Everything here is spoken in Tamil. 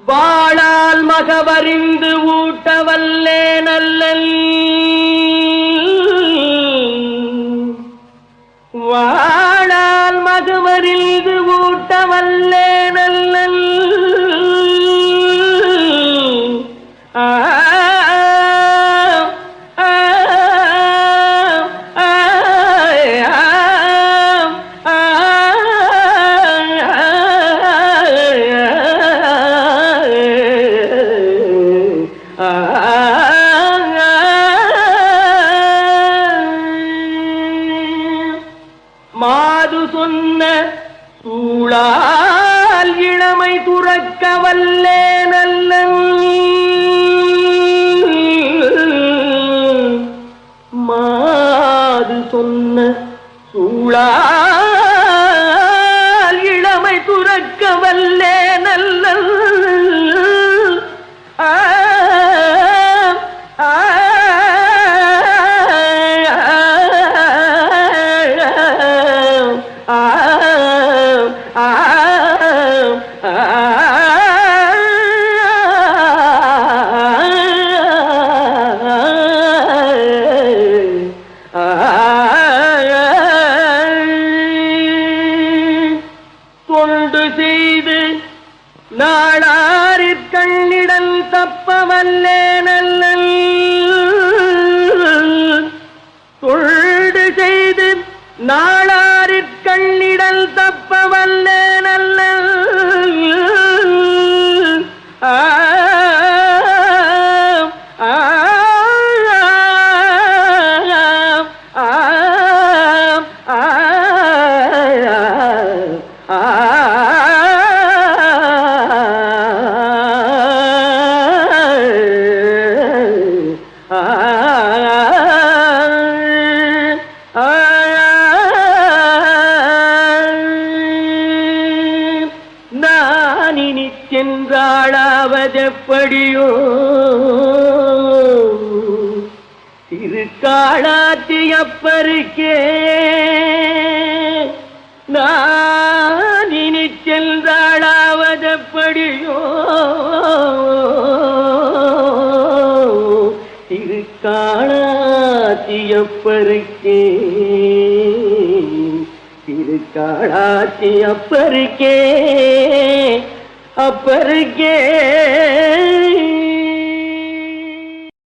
வாழால் மகவறிந்து ஊட்டவல்லே நல்லல். தூளால் இளமை துறக்க வல்லே நல்ல மாது சொன்ன சூழால் இளமை துறக்க வல்லே செய்து நாடாரிற் கண்ணிடல் தப்பவல்லே நல்லல் தொழுடு செய்து நாளாரிற் கண்ணிடல் தப்பவல்லே நல்லல் ஆ சென்றாளாவதெப்படியோ திருக்காளாத்தி அப்பருக்கே நான் இனி சென்றாளாவதெப்படியோ திருக்காளாத்தி அப்பருக்கே अपर गे